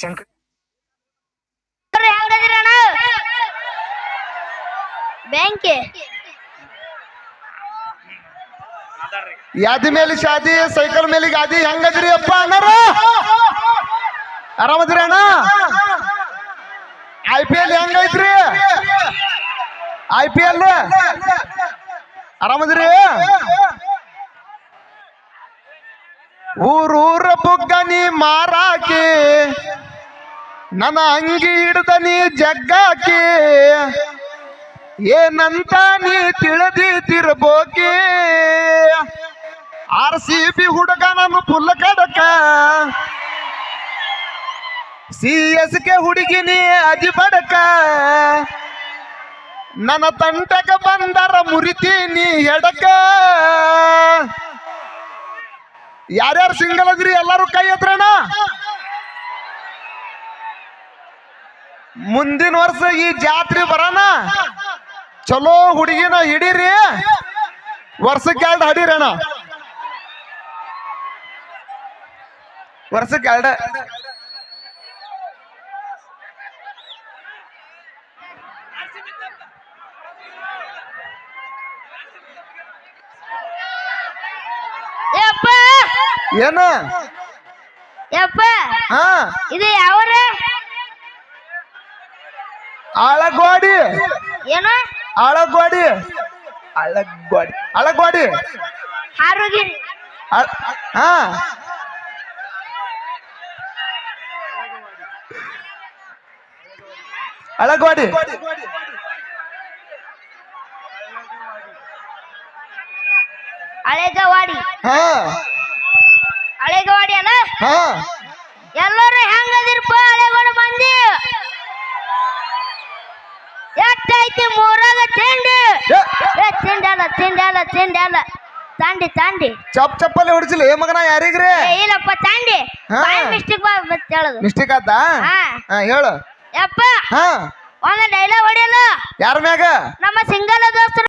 ಶಂಕರ್ ಬ್ಯಾಂಕಿ. ಯಾದಿ ಮೇಲೆ ಶಾದಿ ಸೈಕಲ್ ಮೇಲೆ ಗಾದಿ ಹೆಂಗದ್ರಿ ಅಪ್ಪ ಅಣ್ಣಾರ ಆರಾಮದ್ರಿ ಅಣ್ಣ? ಐ ಪಿ ಎಲ್ ಹೆಂಗೈತ್ರಿ? ಐ ಪಿ ಎಲ್ ಆರಾಮದ್ರಿ? ಊರೂರ ಬುಗ್ಗನಿ ಮಾರಾಕಿ. ನನ್ನ ಅಂಗಿ ಹಿಡ್ದ ನೀ ಜಗ್ಗಾಕಿ, ಏನಂತ ನೀ ತಿಳಿದಿರ್ಬೋಕಿ ಆರ್ ಸಿ ಬಿ ಹುಡುಗ ನಾನು ಪುಲ್ಲ ಕಡಕ, ಸಿ ಎಸ್ ಕೆ ಹುಡುಗಿ ನೀ ಅಜಿ ಬಡಕ. ನನ್ನ ತಂಟಕ ಬಂದರ ಮುರಿತೀನಿ ಎಡಕ ಯಾರ್ಯಾರು ಸಿಂಗಲ್ ಅದ್ರಿ ಎಲ್ಲರೂ ಕೈ ಎತ್ರಣ ಮುಂದಿನ ವರ್ಷ ಈ ಜಾತ್ರೆ ಬರೋಣ ಚಲೋ ಹುಡುಗಿನ ಹಿಡೀರಿ. ವರ್ಷಕ್ಕೆ ಎರಡು ಹಡೀರಣ ವರ್ಷಕ್ಕೆ ಎರಡ. ಏನ ಏನು? ಯಪ್ಪ! ಹಾ. ಇದು ಯಾವ್ರ? ಆಳಗೋಡಿ. ಏನ? ಅಳಗೋಡಿ ಅಳಗೋಡಿ ಅಳಗೋಡಿ ಹಾರುಗಿರಿ. ಹಾ ಅಳಗೋಡಿ ಹಳೆಗವಾಡಿ. ಹಾ. ಹಳೆಗವಾಡಿ ಅಲ್ಲ ಹಾ. ಎಲ್ಲರೂ ಎಷ್ಟೈತಿ ಮೂರಾಗ ತಿಂಡಿ. ಏ, ತಿಂಡಲ್ಲ ತಿಂಡಲ್ಲ ಅಲ್ಲ ತಾಂಡಿ ತಾಂಡಿ ಚಪ್ ಚಪ್ಪಲ್ಲಿ ಹೊಡಿಸಿಲ್ಲ. ಏ ಮಗನ ಯಾರಿಗ್ರಿ? ಏ, ಇಲ್ಲಪ್ಪ ತಂಡಿ. ಹಾ. ಮಿಸ್ಟೇಕ್ ಮತ್ತೆ ಹೇಳೋದು. ಮಿಸ್ಟೇಕ್ ಆತ? ಹಾ. ಹಾ ಹೇಳು. ಯಪ್ಪ. ಹಾ. ಒಂದು ಡೈಲಾಗ್ ಹೊಡಿಯಲ್ಲ. ಯಾರ ಮ್ಯಾಗ? ನಮ್ಮ ಸಿಂಗಲ್ ದೋಸ್ತರು.